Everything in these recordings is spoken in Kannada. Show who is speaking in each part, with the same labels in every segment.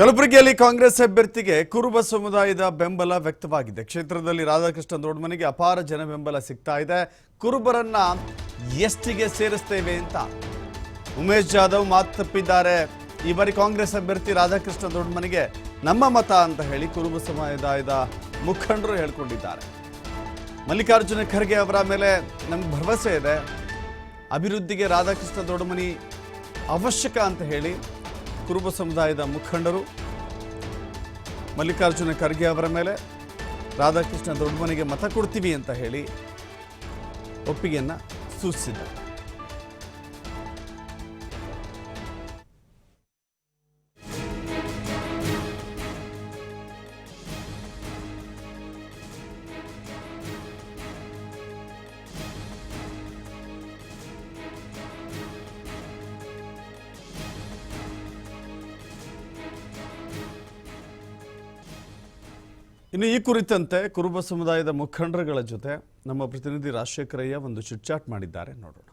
Speaker 1: ಕಲಬುರಗಿಯಲ್ಲಿ ಕಾಂಗ್ರೆಸ್ ಅಭ್ಯರ್ಥಿಗೆ ಕುರುಬ ಸಮುದಾಯದ ಬೆಂಬಲ ವ್ಯಕ್ತವಾಗಿದೆ. ಕ್ಷೇತ್ರದಲ್ಲಿ ರಾಧಾಕೃಷ್ಣ ದೊಡ್ಮನಿಗೆ ಅಪಾರ ಜನ ಬೆಂಬಲ ಸಿಗ್ತಾ ಇದೆ. ಕುರುಬರನ್ನ ಎಸ್ಟಿಗೆ ಸೇರಿಸ್ತೇವೆ ಅಂತ ಉಮೇಶ್ ಜಾಧವ್ ಮಾತು ತಪ್ಪಿದ್ದಾರೆ. ಈ ಬಾರಿ ಕಾಂಗ್ರೆಸ್ ಅಭ್ಯರ್ಥಿ ರಾಧಾಕೃಷ್ಣ ದೊಡ್ಮನಿಗೆ ನಮ್ಮ ಮತ ಅಂತ ಹೇಳಿ ಕುರುಬ ಸಮುದಾಯದ ಮುಖಂಡರು ಹೇಳ್ಕೊಂಡಿದ್ದಾರೆ. ಮಲ್ಲಿಕಾರ್ಜುನ ಖರ್ಗೆ ಅವರ ಮೇಲೆ ನಮ್ಗೆ ಭರವಸೆ ಇದೆ. ಅಭಿವೃದ್ಧಿಗೆ ರಾಧಾಕೃಷ್ಣ ದೊಡ್ಮನಿ ಅವಶ್ಯಕ ಅಂತ ಹೇಳಿ ಕುರುಬ ಸಮುದಾಯದ ಮುಖಂಡರು ಮಲ್ಲಿಕಾರ್ಜುನ ಖರ್ಗೆ ಅವರ ಮೇಲೆ ರಾಧಾಕೃಷ್ಣ ದೊಡ್ಡಮನೆಗೆ ಮತ ಕೊಡ್ತೀವಿ ಅಂತ ಹೇಳಿ ಒಪ್ಪಿಗೆಯನ್ನು ಸೂಚಿಸಿದ್ದಾರೆ. ಇನ್ನು ಈ ಕುರಿತಂತೆ ಕುರುಬ ಸಮುದಾಯದ ಮುಖಂಡರುಗಳ ಜೊತೆ ನಮ್ಮ ಪ್ರತಿನಿಧಿ ರಾಜಶೇಖರಯ್ಯ ಒಂದು ಚಿಟ್ಚಾಟ್ ಮಾಡಿದ್ದಾರೆ. ನೋಡೋಣ.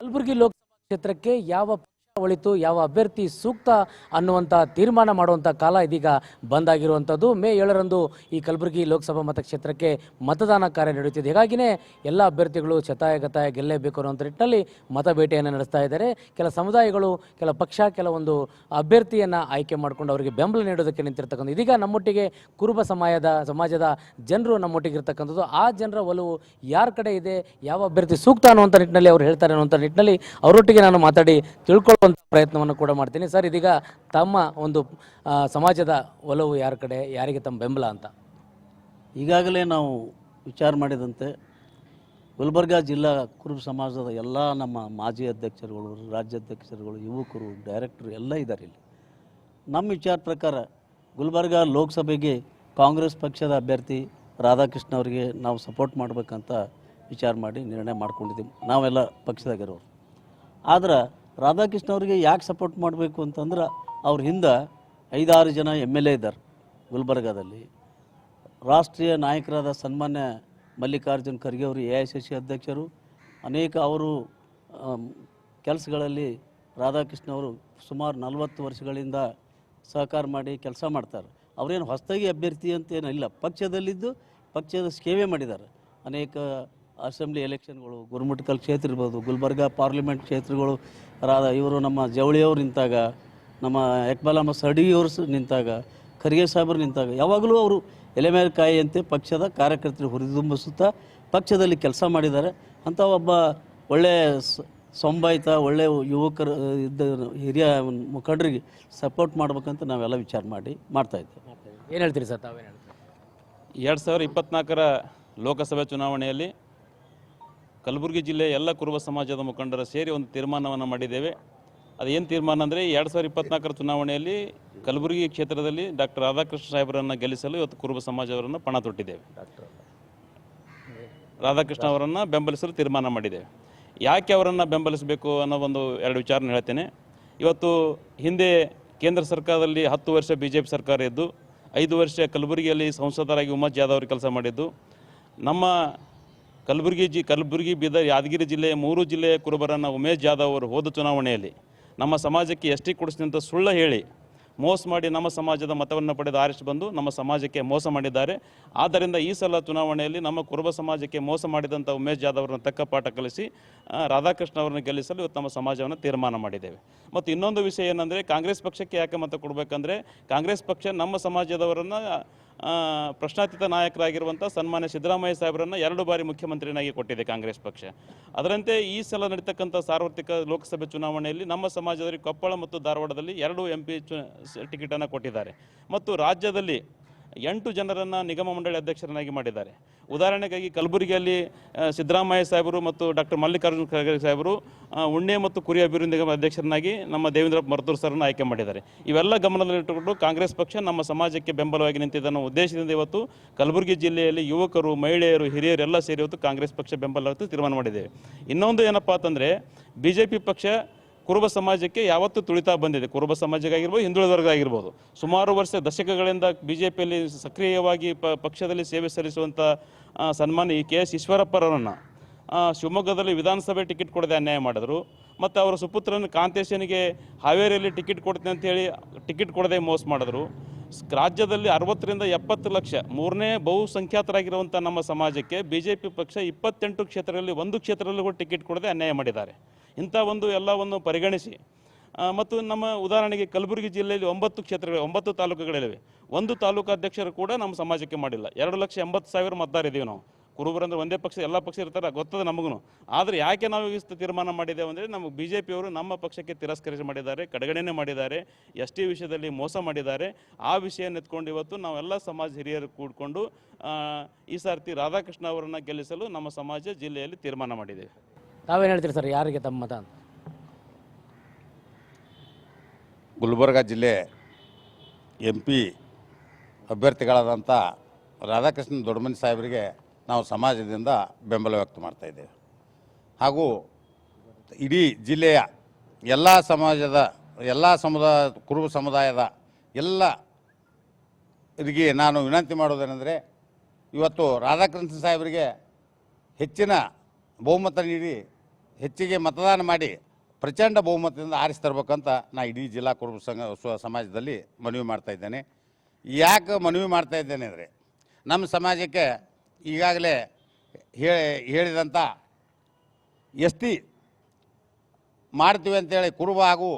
Speaker 2: ಕಲಬುರಗಿ ಲೋಕಸಭಾ ಕ್ಷೇತ್ರಕ್ಕೆ ಯಾವ ಒಳಿತು, ಯಾವ ಅಭ್ಯರ್ಥಿ ಸೂಕ್ತ ಅನ್ನುವಂಥ ತೀರ್ಮಾನ ಮಾಡುವಂಥ ಕಾಲ ಇದೀಗ ಬಂದಾಗಿರುವಂಥದ್ದು ಮೇ ಏಳರಂದು ಈ ಕಲಬುರಗಿ ಲೋಕಸಭಾ ಮತಕ್ಷೇತ್ರಕ್ಕೆ ಮತದಾನ ಕಾರ್ಯ ನಡೆಯುತ್ತಿದೆ. ಹೀಗಾಗಿನೇ ಎಲ್ಲ ಅಭ್ಯರ್ಥಿಗಳು ಶತಾಯ ಗತಾಯ ಗೆಲ್ಲಲೇಬೇಕು ಅನ್ನುವಂಥ ನಿಟ್ಟಿನಲ್ಲಿ ಮತ ಭೇಟಿಯನ್ನು ನಡೆಸ್ತಾ ಇದ್ದಾರೆ. ಕೆಲ ಸಮುದಾಯಗಳು, ಕೆಲ ಪಕ್ಷ ಕೆಲವೊಂದು ಅಭ್ಯರ್ಥಿಯನ್ನು ಆಯ್ಕೆ ಮಾಡಿಕೊಂಡು ಅವರಿಗೆ ಬೆಂಬಲ ನೀಡೋದಕ್ಕೆ ನಿಂತಿರ್ತಕ್ಕಂಥ ಇದೀಗ ನಮ್ಮೊಟ್ಟಿಗೆ ಕುರುಬ ಸಮಾಜದ ಸಮಾಜದ ಜನರು ನಮ್ಮೊಟ್ಟಿಗೆ ಇರ್ತಕ್ಕಂಥದ್ದು ಆ ಜನರ ಒಲವು ಯಾರ ಕಡೆ ಇದೆ, ಯಾವ ಅಭ್ಯರ್ಥಿ ಸೂಕ್ತ ಅನ್ನುವಂಥ ನಿಟ್ಟಿನಲ್ಲಿ ಅವ್ರು ಹೇಳ್ತಾರೆ ಅನ್ನುವಂಥ ನಿಟ್ಟಿನಲ್ಲಿ ಅವರೊಟ್ಟಿಗೆ ನಾನು ಮಾತಾಡಿ ತಿಳ್ಕೊಳ್ಳುವಂಥ ಪ್ರಯತ್ನವನ್ನು ಕೂಡ ಮಾಡ್ತೀನಿ. ಸರ್, ಇದೀಗ ತಮ್ಮ ಒಂದು ಸಮಾಜದ ಒಲವು ಯಾರ ಕಡೆ, ಯಾರಿಗೆ ತಮ್ಮ ಬೆಂಬಲ ಅಂತ?
Speaker 3: ಈಗಾಗಲೇ ನಾವು ವಿಚಾರ ಮಾಡಿದಂತೆ ಗುಲ್ಬರ್ಗಾ ಜಿಲ್ಲಾ ಕುರುಬ ಸಮಾಜದ ಎಲ್ಲ ನಮ್ಮ ಮಾಜಿ ಅಧ್ಯಕ್ಷರುಗಳು ರಾಜ್ಯಾಧ್ಯಕ್ಷರುಗಳು ಯುವಕರು ಡೈರೆಕ್ಟರ್ ಎಲ್ಲ ಇದ್ದಾರೆ ಇಲ್ಲಿ. ನಮ್ಮ ವಿಚಾರ ಪ್ರಕಾರ ಗುಲ್ಬರ್ಗಾ ಲೋಕಸಭೆಗೆ ಕಾಂಗ್ರೆಸ್ ಪಕ್ಷದ ಅಭ್ಯರ್ಥಿ ರಾಧಾಕೃಷ್ಣ ಅವರಿಗೆ ನಾವು ಸಪೋರ್ಟ್ ಮಾಡಬೇಕಂತ ವಿಚಾರ ಮಾಡಿ ನಿರ್ಣಯ ಮಾಡ್ಕೊಂಡಿದ್ದೀವಿ. ನಾವೆಲ್ಲ ಪಕ್ಷದಾಗಿರೋರು. ಆದ್ರೆ ರಾಧಾಕೃಷ್ಣ ಅವರಿಗೆ ಯಾಕೆ ಸಪೋರ್ಟ್ ಮಾಡಬೇಕು ಅಂತಂದ್ರೆ ಅವ್ರ ಹಿಂದೆ ಐದಾರು ಜನ ಎಂ ಎಲ್ ಎ ಇದ್ದಾರೆ ಗುಲ್ಬರ್ಗಾದಲ್ಲಿ. ರಾಷ್ಟ್ರೀಯ ನಾಯಕರಾದ ಸನ್ಮಾನ್ಯ ಮಲ್ಲಿಕಾರ್ಜುನ್ ಖರ್ಗೆ ಅವರು ಎ ಐ ಸಿ ಅಧ್ಯಕ್ಷರು. ಅನೇಕ ಅವರು ಕೆಲಸಗಳಲ್ಲಿ ರಾಧಾಕೃಷ್ಣ ಅವರು ಸುಮಾರು ನಲವತ್ತು ವರ್ಷಗಳಿಂದ ಸಹಕಾರ ಮಾಡಿ ಕೆಲಸ ಮಾಡ್ತಾರೆ. ಅವರೇನು ಹೊಸದಾಗಿ ಅಭ್ಯರ್ಥಿ ಅಂತ ಏನಿಲ್ಲ. ಪಕ್ಷದಲ್ಲಿದ್ದು ಪಕ್ಷದ ಸೇವೆ ಮಾಡಿದ್ದಾರೆ ಅನೇಕ ಅಸೆಂಬ್ಲಿ ಎಲೆಕ್ಷನ್ಗಳು ಗುರುಮುಟ್ಕಲ್ ಕ್ಷೇತ್ರ ಇರ್ಬೋದು ಗುಲ್ಬರ್ಗ ಪಾರ್ಲಿಮೆಂಟ್ ಕ್ಷೇತ್ರಗಳು ರಾದ ಇವರು ನಮ್ಮ ಜವಳಿಯವರು ನಿಂತಾಗ ನಮ್ಮ ಎಕ್ಬಾಲಮ್ಮ ಸಡಿಯವರು ಸ- ನಿಂತಾಗ ಖರ್ಗೆ ಸಾಹೇಬರು ನಿಂತಾಗ ಯಾವಾಗಲೂ ಅವರು ಎಲೆ ಮೇಲೆ ಕಾಯಿಯಂತೆ ಪಕ್ಷದ ಕಾರ್ಯಕರ್ತರು ಹುರಿದುಂಬಿಸುತ್ತಾ ಪಕ್ಷದಲ್ಲಿ ಕೆಲಸ ಮಾಡಿದ್ದಾರೆ. ಅಂಥ ಒಬ್ಬ ಒಳ್ಳೆಯ ಸ- ಸಂಬಾಯಿತ ಒಳ್ಳೆಯ ಯುವಕರು ಇದ್ದ ಹಿರಿಯ ಮುಖಂಡರಿಗೆ ಸಪೋರ್ಟ್ ಮಾಡ್ಬೇಕಂತ ನಾವೆಲ್ಲ ವಿಚಾರ ಮಾಡಿ ಮಾಡ್ತಾಯಿದ್ದೇವೆ
Speaker 2: ಏನು ಹೇಳ್ತೀರಿ ಸರ್ ತಾವೇನು ಹೇಳ್ತೀರಿ?
Speaker 4: ಎರಡು ಸಾವಿರದ ಇಪ್ಪತ್ನಾಲ್ಕರ ಲೋಕಸಭೆ ಚುನಾವಣೆಯಲ್ಲಿ ಕಲಬುರಗಿ ಜಿಲ್ಲೆಯ ಎಲ್ಲ ಕುರುಬ ಸಮಾಜದ ಮುಖಂಡರು ಸೇರಿ ಒಂದು ತೀರ್ಮಾನವನ್ನು ಮಾಡಿದ್ದೇವೆ. ಅದೇನು ತೀರ್ಮಾನ ಅಂದರೆ ಎರಡು ಸಾವಿರದ ಇಪ್ಪತ್ನಾಲ್ಕರ ಚುನಾವಣೆಯಲ್ಲಿ ಕಲಬುರಗಿ ಕ್ಷೇತ್ರದಲ್ಲಿ ಡಾಕ್ಟರ್ ರಾಧಾಕೃಷ್ಣ ಸಾಹೇಬರನ್ನು ಗೆಲ್ಲಿಸಲು ಇವತ್ತು ಕುರುಬ ಸಮಾಜವರನ್ನು ಪಣ ತೊಟ್ಟಿದ್ದೇವೆ. ರಾಧಾಕೃಷ್ಣ ಅವರನ್ನು ಬೆಂಬಲಿಸಲು ತೀರ್ಮಾನ ಮಾಡಿದ್ದೇವೆ. ಯಾಕೆ ಅವರನ್ನು ಬೆಂಬಲಿಸಬೇಕು ಅನ್ನೋ ಒಂದು ಎರಡು ವಿಚಾರನ ಹೇಳ್ತೇನೆ. ಇವತ್ತು ಹಿಂದೆ ಕೇಂದ್ರ ಸರ್ಕಾರದಲ್ಲಿ ಹತ್ತು ವರ್ಷ ಬಿ ಜೆ ಪಿ ಸರ್ಕಾರ ಇದ್ದು, ಐದು ವರ್ಷ ಕಲಬುರಗಿಯಲ್ಲಿ ಸಂಸದರಾಗಿ ಉಮ್ಮತ್ ಜಾಧವ್ ಅವರು ಕೆಲಸ ಮಾಡಿದ್ದು. ನಮ್ಮ ಕಲಬುರಗಿ ಜಿ, ಕಲಬುರಗಿ, ಬೀದರ್, ಯಾದಗಿರಿ ಜಿಲ್ಲೆಯ ಮೂರು ಜಿಲ್ಲೆಯ ಕುರುಬರನ್ನು ಉಮೇಶ್ ಜಾಧವ್ ಅವರು ಹೋದ ಚುನಾವಣೆಯಲ್ಲಿ ನಮ್ಮ ಸಮಾಜಕ್ಕೆ ಎಸ್ ಟಿ ಕೊಡಿಸ್ತೀನಿ ಅಂತ ಸುಳ್ಳು ಹೇಳಿ ಮೋಸ ಮಾಡಿ ನಮ್ಮ ಸಮಾಜದ ಮತವನ್ನು ಪಡೆದು ಆರಿಸಿ ಬಂದು ನಮ್ಮ ಸಮಾಜಕ್ಕೆ ಮೋಸ ಮಾಡಿದ್ದಾರೆ. ಆದ್ದರಿಂದ ಈ ಸಲ ಚುನಾವಣೆಯಲ್ಲಿ ನಮ್ಮ ಕುರುಬ ಸಮಾಜಕ್ಕೆ ಮೋಸ ಮಾಡಿದಂಥ ಉಮೇಶ್ ಜಾಧವ್ ಅವರನ್ನು ತಕ್ಕ ಪಾಠ ಕಲಿಸಿ ರಾಧಾಕೃಷ್ಣ ಅವರನ್ನು ಗೆಲ್ಲಿಸಲು ಇವತ್ತು ನಮ್ಮ ಸಮಾಜವನ್ನು ತೀರ್ಮಾನ ಮಾಡಿದ್ದೇವೆ. ಮತ್ತು ಇನ್ನೊಂದು ವಿಷಯ ಏನಂದರೆ ಕಾಂಗ್ರೆಸ್ ಪಕ್ಷಕ್ಕೆ ಯಾಕೆ ಮತ ಕೊಡಬೇಕಂದ್ರೆ ಕಾಂಗ್ರೆಸ್ ಪಕ್ಷ ನಮ್ಮ ಸಮಾಜದವರನ್ನು ಪ್ರಶ್ನಾತೀತ ನಾಯಕರಾಗಿರುವಂಥ ಸನ್ಮಾನ್ಯ ಸಿದ್ದರಾಮಯ್ಯ ಸಾಹೇಬರನ್ನು ಎರಡು ಬಾರಿ ಮುಖ್ಯಮಂತ್ರಿಯನ್ನಾಗಿ ಕೊಟ್ಟಿದೆ ಕಾಂಗ್ರೆಸ್ ಪಕ್ಷ. ಅದರಂತೆ ಈ ಸಲ ನಡೀತಕ್ಕಂಥ ಸಾರ್ವತ್ರಿಕ ಲೋಕಸಭೆ ಚುನಾವಣೆಯಲ್ಲಿ ನಮ್ಮ ಸಮಾಜದಲ್ಲಿ ಕೊಪ್ಪಳ ಮತ್ತು ಧಾರವಾಡದಲ್ಲಿ ಎರಡು ಎಂ ಪಿ ಚು ಟಿಕೆಟನ್ನು ಕೊಟ್ಟಿದ್ದಾರೆ. ಮತ್ತು ರಾಜ್ಯದಲ್ಲಿ ಎಂಟು ಜನರನ್ನು ನಿಗಮ ಮಂಡಳಿ ಅಧ್ಯಕ್ಷರನ್ನಾಗಿ ಮಾಡಿದ್ದಾರೆ. ಉದಾಹರಣೆಗಾಗಿ ಕಲಬುರಗಿಯಲ್ಲಿ ಸಿದ್ದರಾಮಯ್ಯ ಸಾಹೇಬರು ಮತ್ತು ಡಾಕ್ಟರ್ ಮಲ್ಲಿಕಾರ್ಜುನ ಖರ್ಗೆ ಸಾಹೇಬರು ಉಣ್ಣೆ ಮತ್ತು ಕುರಿ ಅಭಿವೃದ್ಧಿ ನಿಗಮ ಅಧ್ಯಕ್ಷರನ್ನಾಗಿ ನಮ್ಮ ದೇವೇಂದ್ರ ಮರ್ತೂರ್ ಸರ್ನ ಆಯ್ಕೆ ಮಾಡಿದ್ದಾರೆ. ಇವೆಲ್ಲ ಗಮನದಲ್ಲಿಟ್ಟುಕೊಂಡು ಕಾಂಗ್ರೆಸ್ ಪಕ್ಷ ನಮ್ಮ ಸಮಾಜಕ್ಕೆ ಬೆಂಬಲವಾಗಿ ನಿಂತಿದ್ದನ್ನು ಉದ್ದೇಶದಿಂದ ಇವತ್ತು ಕಲಬುರಗಿ ಜಿಲ್ಲೆಯಲ್ಲಿ ಯುವಕರು, ಮಹಿಳೆಯರು ಹಿರಿಯರು ಎಲ್ಲ ಸೇರಿ ಇವತ್ತು ಕಾಂಗ್ರೆಸ್ ಪಕ್ಷ ಬೆಂಬಲ ತೀರ್ಮಾನ ಮಾಡಿದ್ದೇವೆ ಇನ್ನೊಂದು ಏನಪ್ಪ ಅಂತಂದರೆ ಬಿ ಪಕ್ಷ ಕುರುಬ ಸಮಾಜಕ್ಕೆ ಯಾವತ್ತೂ ತುಳಿತಾ ಬಂದಿದೆ. ಕುರುಬ ಸಮಾಜಕ್ಕಾಗಿರ್ಬೋದು ಹಿಂದುಳಿದ ವರ್ಗ ಆಗಿರ್ಬೋದು ಸುಮಾರು ವರ್ಷ ದಶಕಗಳಿಂದ ಬಿ ಜೆ ಪಿಯಲ್ಲಿ ಸಕ್ರಿಯವಾಗಿ ಪ, ಪಕ್ಷದಲ್ಲಿ ಸೇವೆ ಸಲ್ಲಿಸುವಂಥ ಸನ್ಮಾನ ಈ ಕೆ ಎಸ್ ಈಶ್ವರಪ್ಪರವರನ್ನು ಶಿವಮೊಗ್ಗದಲ್ಲಿ ವಿಧಾನಸಭೆ ಟಿಕೆಟ್ ಕೊಡದೆ ಅನ್ಯಾಯ ಮಾಡಿದ್ರು. ಮತ್ತು ಅವರ ಸುಪುತ್ರನ ಕಾಂತೇಶನಿಗೆ ಹಾವೇರಿಯಲ್ಲಿ ಟಿಕೆಟ್ ಕೊಡ್ತೀನಿ ಅಂತೇಳಿ ಟಿಕೆಟ್ ಕೊಡದೆ ಮೋಸ ಮಾಡಿದ್ರು. ರಾಜ್ಯದಲ್ಲಿ ಅರವತ್ತರಿಂದ ಎಪ್ಪತ್ತು ಲಕ್ಷ, ಮೂರನೇ ಬಹುಸಂಖ್ಯಾತರಾಗಿರುವಂಥ ನಮ್ಮ ಸಮಾಜಕ್ಕೆ ಬಿ ಜೆ ಪಿ ಪಕ್ಷ ಇಪ್ಪತ್ತೆಂಟು ಕ್ಷೇತ್ರಗಳಲ್ಲಿ ಒಂದು ಕ್ಷೇತ್ರದಲ್ಲಿ ಕೂಡ ಟಿಕೆಟ್ ಕೊಡದೆ ಅನ್ಯಾಯ ಮಾಡಿದ್ದಾರೆ. ಇಂಥ ಒಂದು ಎಲ್ಲವನ್ನು ಪರಿಗಣಿಸಿ ಮತ್ತು ನಮ್ಮ ಉದಾಹರಣೆಗೆ ಕಲಬುರಗಿ ಜಿಲ್ಲೆಯಲ್ಲಿ ಒಂಬತ್ತು ಕ್ಷೇತ್ರಗಳಿವೆ, ಒಂಬತ್ತು ತಾಲೂಕುಗಳಿವೆ. ಒಂದು ತಾಲೂಕಾಧ್ಯಕ್ಷರು ಕೂಡ ನಮ್ಮ ಸಮಾಜಕ್ಕೆ ಮಾಡಿಲ್ಲ. ಎರಡು ಲಕ್ಷ ಎಂಬತ್ತು ಸಾವಿರ ಮತದಾರ ಇದ್ದೀವಿ ನಾವು. ಕುರುಬರಂದ್ರೆ ಒಂದೇ ಪಕ್ಷ, ಎಲ್ಲ ಪಕ್ಷ ಇರ್ತಾರೆ ಗೊತ್ತದ ನಮಗೂ ಆದರೆ ಯಾಕೆ ನಾವು ಸ- ತೀರ್ಮಾನ ಮಾಡಿದ್ದೇವೆ ಅಂದರೆ ನಮಗೆ ಬಿ ಜೆ ಪಿಯವರು ನಮ್ಮ ಪಕ್ಷಕ್ಕೆ ತಿರಸ್ಕರಿಸಿ ಮಾಡಿದ್ದಾರೆ, ಕಡೆಗಣನೆ ಮಾಡಿದ್ದಾರೆ, ಎಸ್ ಟಿ ವಿಷಯದಲ್ಲಿ ಮೋಸ ಮಾಡಿದ್ದಾರೆ. ಆ ವಿಷಯ ಎತ್ಕೊಂಡು ಇವತ್ತು ನಾವೆಲ್ಲ ಸಮಾಜ ಹಿರಿಯರು ಕೂಡಿಕೊಂಡು ಈ ಸಾರ್ತಿ ರಾಧಾಕೃಷ್ಣ ಅವರನ್ನು ಗೆಲ್ಲಿಸಲು ನಮ್ಮ ಸಮಾಜ ಜಿಲ್ಲೆಯಲ್ಲಿ ತೀರ್ಮಾನ ಮಾಡಿದ್ದೇವೆ
Speaker 2: ತಾವೇನು ಹೇಳ್ತೀರಿ ಸರ್, ಯಾರಿಗೆ ತಮ್ಮ ಮತ ಅಂತ?
Speaker 5: ಗುಲ್ಬರ್ಗ ಜಿಲ್ಲೆ ಎಂ ಪಿ ಅಭ್ಯರ್ಥಿಗಳಾದಂಥ ರಾಧಾಕೃಷ್ಣ ದೊಡ್ಡಮನಿ ಸಾಹೇಬರಿಗೆ ನಾವು ಸಮಾಜದಿಂದ ಬೆಂಬಲ ವ್ಯಕ್ತ ಮಾಡ್ತಾ ಇದ್ದೇವೆ. ಹಾಗೂ ಇಡೀ ಜಿಲ್ಲೆಯ ಎಲ್ಲ ಸಮಾಜದ, ಎಲ್ಲ ಸಮುದಾಯ ಕುರುಬ ಸಮುದಾಯದ ಎಲ್ಲ ಇದಕ್ಕೆ ನಾನು ವಿನಂತಿ ಮಾಡೋದೇನೆಂದರೆ ಇವತ್ತು ರಾಧಾಕೃಷ್ಣ ಸಾಹೇಬರಿಗೆ ಹೆಚ್ಚಿನ ಬಹುಮತ ನೀಡಿ ಹೆಚ್ಚಿಗೆ ಮತದಾನ ಮಾಡಿ ಪ್ರಚಂಡ ಬಹುಮತದಿಂದ ಆರಿಸಿ ತರ್ಬೇಕಂತ ನಾ ಇಡೀ ಜಿಲ್ಲಾ ಕುರುಬ ಸಂಘ ಸಮಾಜದಲ್ಲಿ ಮನವಿ ಮಾಡ್ತಾ ಇದ್ದೇನೆ. ಯಾಕೆ ಮನವಿ ಮಾಡ್ತಾ ಇದ್ದೇನೆ ಅಂದರೆ ನಮ್ಮ ಸಮಾಜಕ್ಕೆ ಈಗಾಗಲೇ ಹೇಳಿ ಹೇಳಿದಂಥ ಎಸ್ ಟಿ ಮಾಡ್ತೀವಿ ಅಂತೇಳಿ ಕುರುಬ ಹಾಗೂ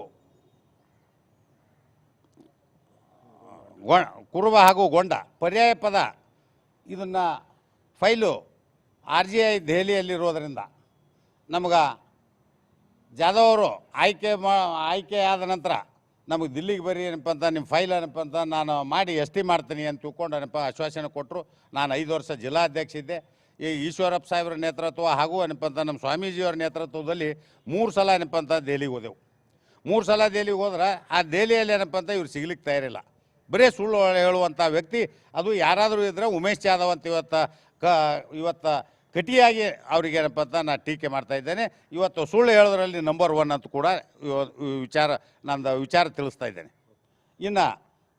Speaker 5: ಕುರುಬ ಹಾಗೂ ಗೊಂಡ ಪರ್ಯಾಯ ಪದ ಇದನ್ನು ಫೈಲು ಆರ್ ಜಿ ಐ ದೆಹಲಿಯಲ್ಲಿರೋದರಿಂದ ನಮ್ಗೆ ಜಾಧವ್ ಅವರು ಆಯ್ಕೆ ಮಾ, ಆಯ್ಕೆ ಆದ ನಂತರ ನಮಗೆ ದಿಲ್ಲಿಗೆ ಬರ್ರಿ ಏನಪ್ಪ ಅಂತ ನಿಮ್ಮ ಫೈಲ್ ಏನಪ್ಪ ಅಂತ ನಾನು ಮಾಡಿ ಎಸ್ ಟಿ ಮಾಡ್ತೀನಿ ಅಂತ ತಿಳ್ಕೊಂಡು ಏನಪ್ಪ ಆಶ್ವಾಸನೆ ಕೊಟ್ಟರು ನಾನು ಐದು ವರ್ಷ ಜಿಲ್ಲಾಧ್ಯಕ್ಷ ಇದ್ದೆ. ಈ ಈಶ್ವರಪ್ಪ ಸಾಹೇಬ್ರ ನೇತೃತ್ವ ಹಾಗೂ ಏನಪ್ಪ ಅಂತ ನಮ್ಮ ಸ್ವಾಮೀಜಿಯವರ ನೇತೃತ್ವದಲ್ಲಿ ಮೂರು ಸಲ ಏನಪ್ಪ ಅಂತ ದೆಹಲಿಗೆ ಹೋದೆವು. ಮೂರು ಸಲ ದೆಹಲಿಗೆ ಹೋದ್ರೆ ಆ ದೆಹಲಿಯಲ್ಲಿ ಏನಪ್ಪ ಅಂತ ಇವ್ರು ಸಿಗ್ಲಿಕ್ಕೆ ತಯಾರಿಲ್ಲ. ಬರೀ ಸುಳ್ಳು ಹೇಳುವಂಥ ವ್ಯಕ್ತಿ. ಅದು ಯಾರಾದರೂ ಇದ್ದರೆ ಉಮೇಶ್ ಜಾಧವ್ ಅಂತ ಇವತ್ತು ಕ, ಇವತ್ತು ಕಟಿಯಾಗಿ ಅವರಿಗೆ ಏನಪ್ಪ ಅಂತ ನಾನು ಟೀಕೆ ಮಾಡ್ತಾ ಇದ್ದೇನೆ. ಇವತ್ತು ಸುಳ್ಳು ಹೇಳೋದ್ರಲ್ಲಿ ನಂಬರ್ ಒನ್ ಅಂತ ಕೂಡ ವಿಚಾರ ನಂದು ವಿಚಾರ ತಿಳಿಸ್ತಾ ಇದ್ದೇನೆ. ಇನ್ನು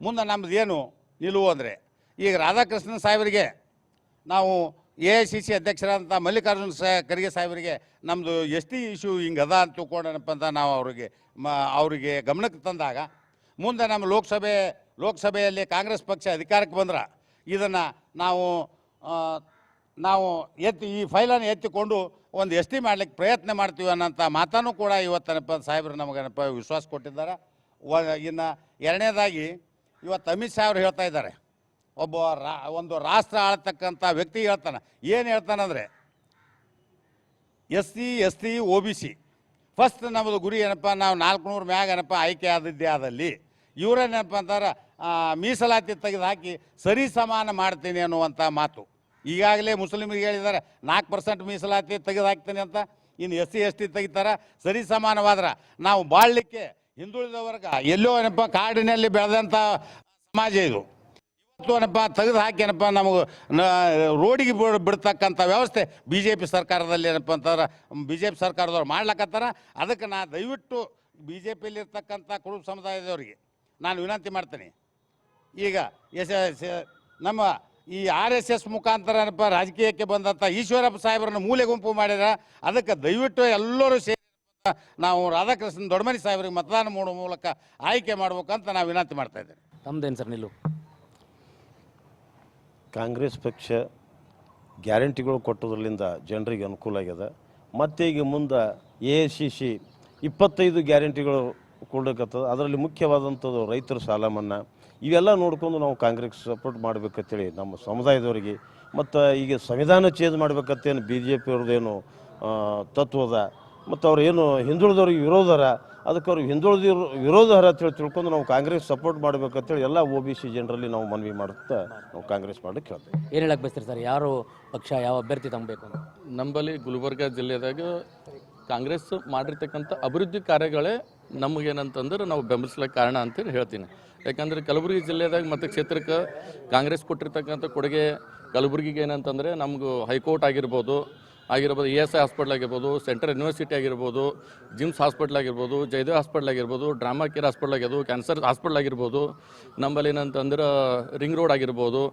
Speaker 5: ಮುಂದೆ ನಮ್ಮದು ಏನು ನಿಲುವು ಅಂದರೆ, ಈಗ ರಾಧಾಕೃಷ್ಣನ್ ಸಾಹೇಬರಿಗೆ ನಾವು ಎ ಐ ಸಿ ಸಿ ಅಧ್ಯಕ್ಷರಾದಂಥ ಮಲ್ಲಿಕಾರ್ಜುನ ಸಾ, ಖರ್ಗೆ ಸಾಹೇಬರಿಗೆ ನಮ್ಮದು ಎಸ್ ಟಿ ಇಶ್ಯೂ ಹಿಂಗೆ ಅದ ಅಂತ ತಿಳ್ಕೊಂಡನಪ್ಪ ಅಂತ ನಾವು ಅವರಿಗೆ ಮ, ಅವರಿಗೆ ಗಮನಕ್ಕೆ ತಂದಾಗ, ಮುಂದೆ ನಮ್ಮ ಲೋಕಸಭೆ, ಲೋಕಸಭೆಯಲ್ಲಿ ಕಾಂಗ್ರೆಸ್ ಪಕ್ಷ ಅಧಿಕಾರಕ್ಕೆ ಬಂದ್ರೆ, ಇದನ್ನು ನಾವು ನಾವು ಎತ್ತಿ, ಈ ಫೈಲನ್ನು ಎತ್ತಿಕೊಂಡು ಒಂದು ಎಸ್ ಟಿ ಮಾಡ್ಲಿಕ್ಕೆ ಪ್ರಯತ್ನ ಮಾಡ್ತೀವಿ ಅನ್ನೋಂಥ ಮಾತನ್ನು ಕೂಡ ಇವತ್ತನಪ್ಪ ಸಾಹೇಬರು ನಮಗೇನಪ್ಪ ವಿಶ್ವಾಸ ಕೊಟ್ಟಿದ್ದಾರೆ. ಇನ್ನು ಎರಡನೇದಾಗಿ ಇವತ್ತು ಅಮಿತ್ ಅವರು ಹೇಳ್ತಾ ಇದ್ದಾರೆ. ಒಬ್ಬ ರಾ, ಒಂದು ರಾಷ್ಟ್ರ ಆಳ್ತಕ್ಕಂಥ ವ್ಯಕ್ತಿ ಹೇಳ್ತಾನೆ. ಏನು ಹೇಳ್ತಾನಂದರೆ S C, S T O B C first ನಮ್ಮದು ಗುರಿ ಏನಪ್ಪ, ನಾವು ನಾಲ್ಕುನೂರು ಮ್ಯಾಗ ಏನಪ್ಪ ಆಯ್ಕೆ ಆದದ್ದೇ ಆದಲ್ಲಿ ಇವರೇನಪ್ಪ ಅಂತಾರೆ ಮೀಸಲಾತಿ ತೆಗೆದು ಹಾಕಿ ಸರಿ ಸಮಾನ ಮಾಡ್ತೀನಿ ಅನ್ನುವಂಥ ಮಾತು. ಈಗಾಗಲೇ ಮುಸ್ಲಿಮರಿಗೆ ಹೇಳಿದ್ದಾರೆ, ನಾಲ್ಕು ಪರ್ಸೆಂಟ್ ಮೀಸಲಾತಿ ತೆಗೆದು ಅಂತ. ಇನ್ನು ಎಸ್ ಸಿ, ಎಸ್ ಟಿ ತೆಗಿತಾರೆ. ಸರಿ ಸಮಾನವಾದ್ರೆ ನಾವು ಬಾಳಲಿಕ್ಕೆ ಹಿಂದುಳಿದ ವರ್ಗ ಎಲ್ಲೋ ಏನಪ್ಪ ಕಾಡಿನಲ್ಲಿ ಬೆಳೆದಂಥ ಸಮಾಜ ಇದು. ಇವತ್ತು ಏನಪ್ಪ ತೆಗೆದು ಹಾಕೇನಪ್ಪ ನಮಗೆ ರೋಡಿಗೆ ಬಿಡ್- ಬಿಡ್ತಕ್ಕಂಥ ವ್ಯವಸ್ಥೆ ಬಿ ಜೆ ಪಿ ಸರ್ಕಾರದಲ್ಲಿ ಏನಪ್ಪ ಅಂತಂದ್ರೆ ಬಿ ಜೆ ಪಿ ಸರ್ಕಾರದವ್ರು ಮಾಡ್ಲಕತ್ತಾರ. ಅದಕ್ಕೆ ನಾ ದಯವಿಟ್ಟು ಬಿ ಜೆ ಪಿಯಲ್ಲಿ ಇರ್ತಕ್ಕಂಥ ಕುರುಬ ಸಮುದಾಯದವರಿಗೆ ನಾನು ವಿನಂತಿ ಮಾಡ್ತೀನಿ. ಈಗ ಎಸ್- ನಮ್ಮ ಈ ಆರ್ ಎಸ್ ಎಸ್ ಮುಖಾಂತರ ಏನಪ್ಪ ರಾಜಕೀಯಕ್ಕೆ ಬಂದಂಥ ಈಶ್ವರಪ್ಪ ಸಾಹೇಬರನ್ನು ಮೂಲೆ ಗುಂಪು ಮಾಡಿದ್ರೆ ಅದಕ್ಕೆ ದಯವಿಟ್ಟು ಎಲ್ಲರೂ ಸೇರಿ ನಾವು ರಾಧಾಕೃಷ್ಣನ್ ದೊಡ್ಡಮನಿ ಸಾಹೇಬರಿಗೆ ಮತದಾನ ಮಾಡುವ ಮೂಲಕ ಆಯ್ಕೆ ಮಾಡ್ಬೇಕಂತ ನಾವು ವಿನಂತಿ ಮಾಡ್ತಾ ಇದ್ದೇವೆ
Speaker 2: ತಮ್ದೇನು ಸರ್ ನಿಲ್ಲು?
Speaker 6: ಕಾಂಗ್ರೆಸ್ ಪಕ್ಷ ಗ್ಯಾರಂಟಿಗಳು ಕೊಟ್ಟೋದ್ರಲ್ಲಿಂದ ಜನರಿಗೆ ಅನುಕೂಲ ಆಗ್ಯದ ಮತ್ತೆ ಈಗ ಮುಂದೆ ಎ ಸಿ ಸಿ ಇಪ್ಪತ್ತೈದು ಗ್ಯಾರಂಟಿಗಳು ಕೊಡಕತ್ತದ ಅದರಲ್ಲಿ ಮುಖ್ಯವಾದಂಥದ್ದು ರೈತರ ಸಾಲ ಮನ್ನಾ. ಇವೆಲ್ಲ ನೋಡ್ಕೊಂಡು ನಾವು ಕಾಂಗ್ರೆಸ್ ಸಪೋರ್ಟ್ ಮಾಡ್ಬೇಕಂತೇಳಿ ನಮ್ಮ ಸಮುದಾಯದವರಿಗೆ ಮತ್ತು ಈಗ ಸಂವಿಧಾನ ಚೇಂಜ್ ಮಾಡ್ಬೇಕತ್ತೇನು ಬಿ ಜೆ ಪಿಯವ್ರದ್ದೇನು ತತ್ವದ ಮತ್ತು ಅವ್ರು ಏನು ಹಿಂದುಳಿದವ್ರಿಗೆ ವಿರೋಧರ ಅದಕ್ಕೆ ಅವ್ರು ಹಿಂದುಳಿದ ವಿರೋಧರ ಅಂತೇಳಿ ತಿಳ್ಕೊಂಡು ನಾವು ಕಾಂಗ್ರೆಸ್ ಸಪೋರ್ಟ್ ಮಾಡ್ಬೇಕಂತೇಳಿ ಎಲ್ಲ ಒ ಬಿ ಸಿ ಜನರಲ್ಲಿ ನಾವು ಮನವಿ ಮಾಡುತ್ತಾ ನಾವು ಕಾಂಗ್ರೆಸ್ ಮಾಡಕ್ಕೆ ಹೇಳ್ತೇವೆ
Speaker 2: ಏನು ಹೇಳಕ್ಕೆ ಬಯಸ್ತೀರಿ ಸರ್? ಯಾರು ಪಕ್ಷ ಯಾವ ಅಭ್ಯರ್ಥಿ ತಂಬಬೇಕು ಅಂತ
Speaker 7: ನಂಬಲ್ಲಿ ಗುಲ್ಬರ್ಗ ಜಿಲ್ಲೆದಾಗ ಕಾಂಗ್ರೆಸ್ ಮಾಡಿರ್ತಕ್ಕಂಥ ಅಭಿವೃದ್ಧಿ ಕಾರ್ಯಗಳೇ ನಮಗೇನಂತಂದ್ರೆ ನಾವು ಬೆಂಬಲಿಸ್ಲಿಕ್ಕೆ ಕಾರಣ ಅಂತೇಳಿ ಹೇಳ್ತೀನಿ. ಯಾಕಂದರೆ ಕಲಬುರಗಿ ಜಿಲ್ಲೆದಾಗ ಮತ್ತು ಕ್ಷೇತ್ರಕ್ಕೆ ಕಾಂಗ್ರೆಸ್ ಕೊಟ್ಟಿರ್ತಕ್ಕಂಥ ಕೊಡುಗೆ ಕಲಬುರಗಿಗೆ ಏನಂತಂದರೆ ನಮಗೂ ಹೈಕೋರ್ಟ್ ಆಗಿರ್ಬೋದು ಆಗಿರ್ಬೋದು ಇ ಎಸ್ ಐ ಹಾಸ್ಪಿಟ್ಲ್ ಆಗಿರ್ಬೋದು, ಸೆಂಟ್ರಲ್ ಯೂನಿವರ್ಸಿಟಿ ಆಗಿರ್ಬೋದು, ಜಿಮ್ಸ್ ಹಾಸ್ಪಿಟ್ಲ್ ಆಗಿರ್ಬೋದು, ಜಯದೇವ್ ಹಾಸ್ಪಿಟ್ಲ್ ಆಗಿರ್ಬೋದು, ಡ್ರಾಮಾ ಕೇರ್ ಹಾಸ್ಪಿಟ್ಲ್ ಆಗಿರ್ಬೋದು, ಕ್ಯಾನ್ಸರ್ ಹಾಸ್ಪಿಟ್ಲ್ ಆಗಿರ್ಬೋದು ನಮ್ಮಲ್ಲಿ ಏನಂತಂದ್ರೆ ರಿಂಗ್ ರೋಡ್ ಆಗಿರ್ಬೋದು,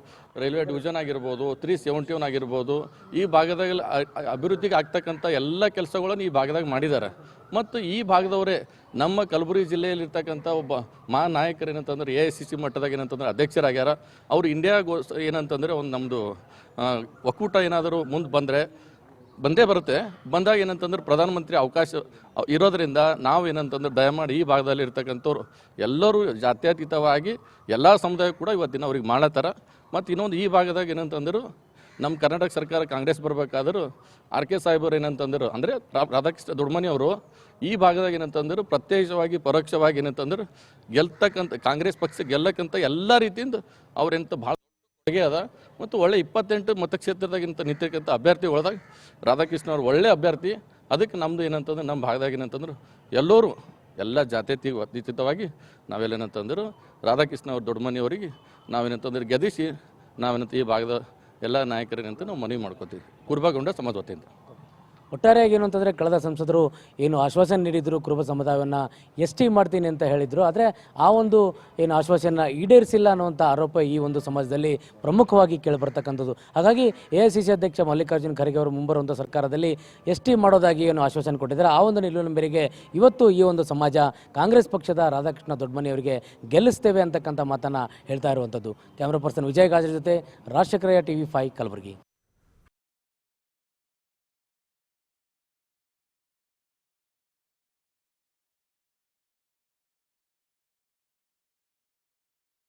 Speaker 7: ರೈಲ್ವೆ ಡಿವಿಷನ್ ಆಗಿರ್ಬೋದು, ತ್ರೀ ಸೆವೆಂಟಿ ಒನ್ ಆಗಿರ್ಬೋದು, ಈ ಭಾಗದಾಗ ಅಭಿವೃದ್ಧಿಗೆ ಆಗ್ತಕ್ಕಂಥ ಎಲ್ಲ ಕೆಲಸಗಳನ್ನು ಈ ಭಾಗದಾಗ ಮಾಡಿದ್ದಾರೆ ಮತ್ತು ಈ ಭಾಗದವರೇ ನಮ್ಮ ಕಲಬುರಗಿ ಜಿಲ್ಲೆಯಲ್ಲಿರ್ತಕ್ಕಂಥ ಒಬ್ಬ ಮಹಾ ನಾಯಕರು ಏನಂತಂದ್ರೆ ಎ ಐ ಸಿ ಸಿ ಮಟ್ಟದಾಗ ಏನಂತಂದ್ರೆ ಅಧ್ಯಕ್ಷರಾಗ್ಯಾರ. ಅವರು ಇಂಡಿಯಾಗೋಸ್ ಏನಂತಂದರೆ ಒಂದು ನಮ್ಮದು ಒಕ್ಕೂಟ ಏನಾದರೂ ಮುಂದೆ ಬಂದರೆ ಬಂದೇ ಬರುತ್ತೆ. ಬಂದಾಗ ಏನಂತಂದ್ರೆ ಪ್ರಧಾನಮಂತ್ರಿ ಅವಕಾಶ ಇರೋದ್ರಿಂದ ನಾವು ಏನಂತಂದ್ರೆ ದಯಮಾಡಿ ಈ ಭಾಗದಲ್ಲಿ ಇರ್ತಕ್ಕಂಥವ್ರು ಎಲ್ಲರೂ ಜಾತ್ಯತೀತವಾಗಿ ಎಲ್ಲ ಸಮುದಾಯ ಕೂಡ ಇವತ್ತಿನ ಅವ್ರಿಗೆ ಮಾಡತ್ತಾರ. ಮತ್ತು ಇನ್ನೊಂದು ಈ ಭಾಗದಾಗ ಏನಂತಂದ್ರೆ ನಮ್ಮ ಕರ್ನಾಟಕ ಸರ್ಕಾರ ಕಾಂಗ್ರೆಸ್ ಬರಬೇಕಾದರೂ ಆರ್ ಕೆ ಸಾಹೇಬರು ಏನಂತಂದರು ಅಂದರೆ ರಾಧಾಕೃಷ್ಣ ದುಡ್ಮನಿ ಅವರು ಈ ಭಾಗದಾಗ ಏನಂತಂದ್ರು ಪ್ರತ್ಯಕ್ಷವಾಗಿ ಪರೋಕ್ಷವಾಗಿ ಏನಂತಂದ್ರೆ ಗೆಲ್ತಕ್ಕಂಥ ಕಾಂಗ್ರೆಸ್ ಪಕ್ಷ ಗೆಲ್ಲಕ್ಕಂಥ ಎಲ್ಲ ರೀತಿಯಿಂದ ಅವ್ರೆಂತ ಭಾಳ ಅದ. ಮತ್ತು ಒಳ್ಳೆ ಇಪ್ಪತ್ತೆಂಟು ಮತಕ್ಷೇತ್ರದಾಗಿಂತ ನಿಂತಿರ್ತಕ್ಕಂಥ ಅಭ್ಯರ್ಥಿ ಒಳದಾಗ ರಾಧಾಕೃಷ್ಣ ಅವರು ಒಳ್ಳೆ ಅಭ್ಯರ್ಥಿ. ಅದಕ್ಕೆ ನಮ್ಮದು ಏನಂತಂದ್ರೆ ನಮ್ಮ ಭಾಗದಾಗ ಏನಂತಂದ್ರೆ ಎಲ್ಲರೂ, ಎಲ್ಲ ಜಾತ್ಯತಿ ಅತೀತವಾಗಿ ನಾವೆಲ್ಲೇನಂತಂದ್ರೆ ರಾಧಾಕೃಷ್ಣ ಅವ್ರ ದೊಡ್ಡ ಮನೆಯವರಿಗೆ ನಾವೇನಂತಂದ್ರೆ ಗೆದಿಸಿ ನಾವೇನಂತ ಈ ಭಾಗದ ಎಲ್ಲ ನಾಯಕರಿಗಂತ ನಾವು ಮನವಿ ಮಾಡ್ಕೋತೀವಿ. ಕುರ್ಬಾಗೊಂಡ ಸಮಾಜ ವತಿಯಿಂದ.
Speaker 2: ಒಟ್ಟಾರೆಯಾಗಿ ಏನು ಅಂತಂದರೆ ಕಳೆದ ಸಂಸದರು ಏನು ಆಶ್ವಾಸನೆ ನೀಡಿದ್ರು ಕುರುಬ ಸಮುದಾಯವನ್ನು ಎಸ್ ಟಿ ಮಾಡ್ತೀನಿ ಅಂತ ಹೇಳಿದರು. ಆದರೆ ಆ ಒಂದು ಏನು ಆಶ್ವಾಸನ ಈಡೇರಿಸಿಲ್ಲ ಅನ್ನುವಂಥ ಆರೋಪ ಈ ಒಂದು ಸಮಾಜದಲ್ಲಿ ಪ್ರಮುಖವಾಗಿ ಕೇಳಿಬರ್ತಕ್ಕಂಥದ್ದು. ಹಾಗಾಗಿ ಎ ಐ ಸಿ ಅಧ್ಯಕ್ಷ ಮಲ್ಲಿಕಾರ್ಜುನ ಖರ್ಗೆ ಅವರು ಮುಂಬರುವಂಥ ಸರ್ಕಾರದಲ್ಲಿ ಎಸ್ ಟಿ ಮಾಡೋದಾಗಿ ಏನು ಆಶ್ವಾಸನೆ ಕೊಟ್ಟಿದ್ದಾರೆ. ಆ ಒಂದು ನಿಲುವಿನ ಮೇರೆಗೆ ಇವತ್ತು ಈ ಒಂದು ಸಮಾಜ ಕಾಂಗ್ರೆಸ್ ಪಕ್ಷದ ರಾಧಾಕೃಷ್ಣ ದೊಡ್ಡಮನಿ ಅವರಿಗೆ ಗೆಲ್ಲಿಸ್ತೇವೆ ಅಂತಕ್ಕಂಥ ಮಾತನ್ನು ಹೇಳ್ತಾ ಇರುವಂಥದ್ದು. ಕ್ಯಾಮ್ರಾ ಪರ್ಸನ್ ವಿಜಯ್ ಗಾಜರ್ ಜೊತೆ Rajashekharayya T V five Kalaburagi.